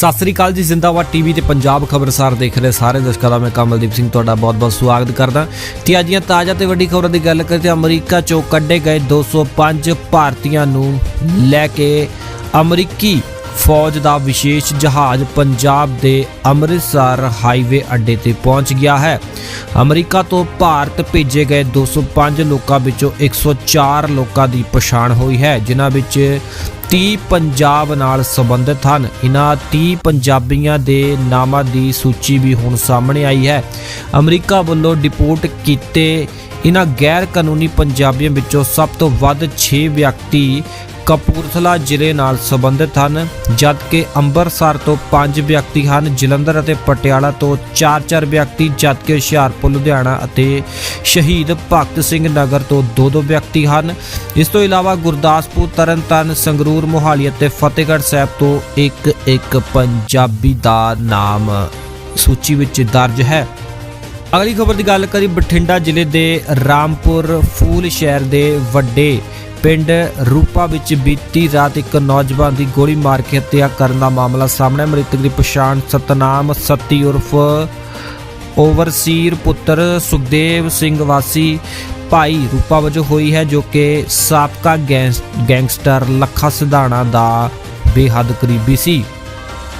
ਸਤਿ ਸ੍ਰੀ ਅਕਾਲ ਜੀ, ਜ਼ਿੰਦਾਬਾਦ ਟੀਵੀ ਤੇ ਪੰਜਾਬ ਖਬਰਸਾਰ ਦੇਖ ਰਹੇ ਸਾਰੇ ਦਰਸ਼ਕਾਂ ਦਾ ਮੈਂ ਕਮਲਦੀਪ ਸਿੰਘ ਤੁਹਾਡਾ ਬਹੁਤ-ਬਹੁਤ ਸਵਾਗਤ ਕਰਦਾ। ਤੇ ਅੱਜ ਦੀਆਂ ਤਾਜ਼ਾ ਤੇ ਵੱਡੀ ਖਬਰਾਂ ਦੀ ਗੱਲ ਕਰੀਏ ਤੇ ਅਮਰੀਕਾ ਚੋਂ ਕੱਢੇ ਗਏ 205 ਭਾਰਤੀਆਂ ਨੂੰ ਲੈ ਕੇ ਅਮਰੀਕੀ ਫੌਜ ਦਾ ਵਿਸ਼ੇਸ਼ ਜਹਾਜ਼ ਪੰਜਾਬ ਦੇ ਅੰਮ੍ਰਿਤਸਰ ਹਾਈਵੇ ਅੱਡੇ ਤੇ ਪਹੁੰਚ ਗਿਆ ਹੈ। ਅਮਰੀਕਾ ਤੋਂ ਭਾਰਤ ਭੇਜੇ ਗਏ 205 ਲੋਕਾਂ ਵਿੱਚੋਂ 104 ਲੋਕਾਂ ਦੀ ਪਛਾਣ ਹੋਈ ਹੈ, ਜਿਨ੍ਹਾਂ ਵਿੱਚ 30 ਪੰਜਾਬ ਨਾਲ ਸੰਬੰਧਿਤ ਹਨ। ਇਨ੍ਹਾਂ 30 ਪੰਜਾਬੀਆਂ ਦੇ ਨਾਮਾਂ ਦੀ ਸੂਚੀ ਵੀ ਹੁਣ ਸਾਹਮਣੇ ਆਈ ਹੈ। ਅਮਰੀਕਾ ਵੱਲੋਂ ਡਿਪੋਰਟ ਕੀਤੇ ਇਨ੍ਹਾਂ ਗੈਰ ਕਾਨੂੰਨੀ ਪੰਜਾਬੀਆਂ ਵਿੱਚੋਂ ਸਭ ਤੋਂ ਵੱਧ 6 ਵਿਅਕਤੀ ਕਪੂਰਥਲਾ ਜ਼ਿਲ੍ਹੇ ਨਾਲ ਸੰਬੰਧਿਤ ਹਨ, ਜਦਕਿ ਅੰਮ੍ਰਿਤਸਰ ਤੋਂ 5 ਵਿਅਕਤੀ ਹਨ, ਜਲੰਧਰ ਅਤੇ ਪਟਿਆਲਾ ਤੋਂ 4-4 ਵਿਅਕਤੀ, ਜਦਕਿ ਹੁਸ਼ਿਆਰਪੁਰ, ਲੁਧਿਆਣਾ ਅਤੇ ਸ਼ਹੀਦ ਭਗਤ ਸਿੰਘ ਨਗਰ ਤੋਂ 2-2 ਵਿਅਕਤੀ ਹਨ। ਇਸ ਤੋਂ ਇਲਾਵਾ ਗੁਰਦਾਸਪੁਰ, ਤਰਨਤਾਰਨ, ਸੰਗਰੂਰ, ਮੋਹਾਲੀ ਅਤੇ ਫਤਿਹਗੜ੍ਹ ਸਾਹਿਬ ਤੋਂ ਇੱਕ ਇੱਕ ਪੰਜਾਬੀ ਦਾ ਨਾਮ ਸੂਚੀ ਵਿੱਚ ਦਰਜ ਹੈ। ਅਗਲੀ ਖਬਰ ਦੀ ਗੱਲ ਕਰੀ ਬਠਿੰਡਾ ਜ਼ਿਲ੍ਹੇ ਦੇ ਰਾਮਪੁਰ ਫੂਲ ਸ਼ਹਿਰ ਦੇ ਵੱਡੇ ਪਿੰਡ ਰੂਪਾ ਵਿੱਚ ਬੀਤੀ ਰਾਤ ਇੱਕ ਨੌਜਵਾਨ ਦੀ ਗੋਲੀ ਮਾਰ ਕੇ ਹੱਤਿਆ ਕਰਨ ਦਾ ਮਾਮਲਾ ਸਾਹਮਣੇ ਮ੍ਰਿਤਕ ਦੀ ਪਛਾਣ ਸਤਨਾਮ ਸੱਤੀ ਉਰਫ ਓਵਰਸੀਰ ਪੁੱਤਰ ਸੁਖਦੇਵ ਸਿੰਘ ਵਾਸੀ ਭਾਈ ਰੂਪਾ ਵਜੋਂ ਹੋਈ ਹੈ, ਜੋ ਕਿ ਸਾਬਕਾ ਗੈਂਸ- ਗੈਂਗਸਟਰ ਲੱਖਾ ਸਿਧਾਣਾ ਦਾ ਬੇਹੱਦ ਕਰੀਬੀ ਸੀ।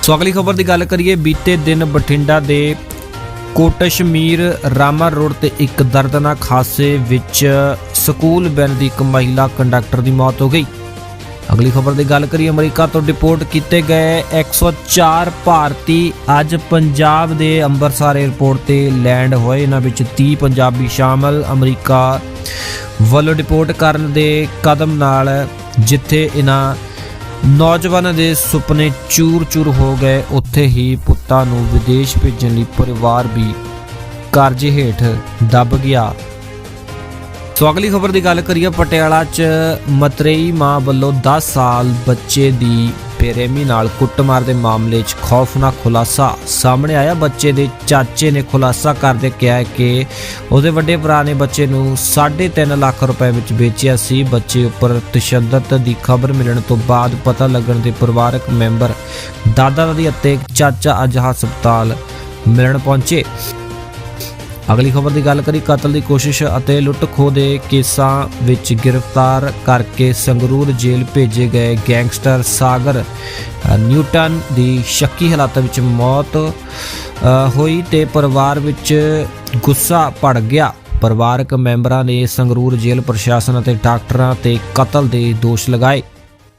ਸੋ ਅਗਲੀ ਖਬਰ ਦੀ ਗੱਲ ਕਰੀਏ, ਬੀਤੇ ਦਿਨ ਬਠਿੰਡਾ ਦੇ ਕੋਟਸ਼ਮੀਰ ਰਾਮਾ ਰੋਡ ਤੇ ਇੱਕ ਦਰਦਨਾਕ ਹਾਦਸੇ ਵਿੱਚ ਸਕੂਲ ਵੈਨ ਦੀ ਇੱਕ ਮਹਿਲਾ ਕੰਡਕਟਰ ਦੀ ਮੌਤ ਹੋ ਗਈ। ਅਗਲੀ ਖਬਰ ਦੀ ਗੱਲ ਕਰੀਏ, ਅਮਰੀਕਾ ਤੋਂ ਡਿਪੋਰਟ ਕੀਤੇ ਗਏ 104 ਭਾਰਤੀ ਅੱਜ ਪੰਜਾਬ ਦੇ ਅੰਮ੍ਰਿਤਸਰ 에ਅਰਪੋਰਟ ਤੇ ਲੈਂਡ ਹੋਏ। ਇਹਨਾਂ ਵਿੱਚ 30 ਪੰਜਾਬੀ ਸ਼ਾਮਲ। ਅਮਰੀਕਾ ਵੱਲੋਂ ਡਿਪੋਰਟ ਕਰਨ ਦੇ ਕਦਮ ਨਾਲ ਜਿੱਥੇ ਇਹਨਾਂ ਨੌਜਵਾਨਾਂ ਦੇ ਸੁਪਨੇ ਚੂਰ-ਚੂਰ ਹੋ ਗਏ, ਉੱਥੇ ਹੀ ਪੁੱਤਾਂ ਨੂੰ ਵਿਦੇਸ਼ ਭੇਜਣ ਲਈ ਪਰਿਵਾਰ ਵੀ ਕਰਜ਼ੇ ਹੇਠ ਦਬ ਗਿਆ। ਸੋ ਅਗਲੀ ਖਬਰ ਦੀ ਗੱਲ ਕਰੀਏ, ਪਟਿਆਲਾ 'ਚ ਮਤਰੇਈ ਮਾਂ ਵੱਲੋਂ 10 ਸਾਲ ਬੱਚੇ ਦੀ ਬੇਰਹਿਮੀ ਨਾਲ ਕੁੱਟਮਾਰ ਦੇ ਮਾਮਲੇ 'ਚ ਖੌਫਨਾਕ ਖੁਲਾਸਾ ਸਾਹਮਣੇ ਆਇਆ। ਬੱਚੇ ਦੇ ਚਾਚੇ ਨੇ ਖੁਲਾਸਾ ਕਰਦੇ ਕਿਹਾ ਕਿ ਉਹਦੇ ਵੱਡੇ ਭਰਾ ਨੇ ਬੱਚੇ ਨੂੰ 3.5 ਲੱਖ ਰੁਪਏ ਵਿੱਚ ਵੇਚਿਆ ਸੀ। ਬੱਚੇ ਉੱਪਰ ਤਸ਼ੱਦਦ ਦੀ ਖਬਰ ਮਿਲਣ ਤੋਂ ਬਾਅਦ ਪਤਾ ਲੱਗਣ ਦੇ ਪਰਿਵਾਰਕ ਮੈਂਬਰ ਦਾਦਾ ਦਾਦੀ ਅਤੇ ਚਾਚਾ ਅੱਜ ਹਸਪਤਾਲ ਮਿਲਣ ਪਹੁੰਚੇ। ਅਗਲੀ ਖਬਰ ਦੀ ਗੱਲ ਕਰੀ ਕਤਲ ਦੀ ਕੋਸ਼ਿਸ਼ ਅਤੇ ਲੁੱਟ ਖੋਹ ਦੇ ਕੇਸਾਂ ਵਿੱਚ ਗ੍ਰਿਫਤਾਰ ਕਰਕੇ ਸੰਗਰੂਰ ਜੇਲ੍ਹ ਭੇਜੇ ਗਏ ਗੈਂਗਸਟਰ ਸਾਗਰ। ਨਿਊਟਨ ਦੀ ਸ਼ੱਕੀ ਹਾਲਾਤਾਂ ਵਿੱਚ ਮੌਤ ਹੋਈ ਤੇ ਪਰਿਵਾਰ ਵਿੱਚ ਗੁੱਸਾ ਭੜ ਗਿਆ। ਪਰਿਵਾਰਕ ਮੈਂਬਰਾਂ ਨੇ ਸੰਗਰੂਰ ਜੇਲ੍ਹ ਪ੍ਰਸ਼ਾਸਨ ਅਤੇ ਡਾਕਟਰਾਂ ਤੇ ਕਤਲ ਦੇ ਦੋਸ਼ ਲਗਾਏ।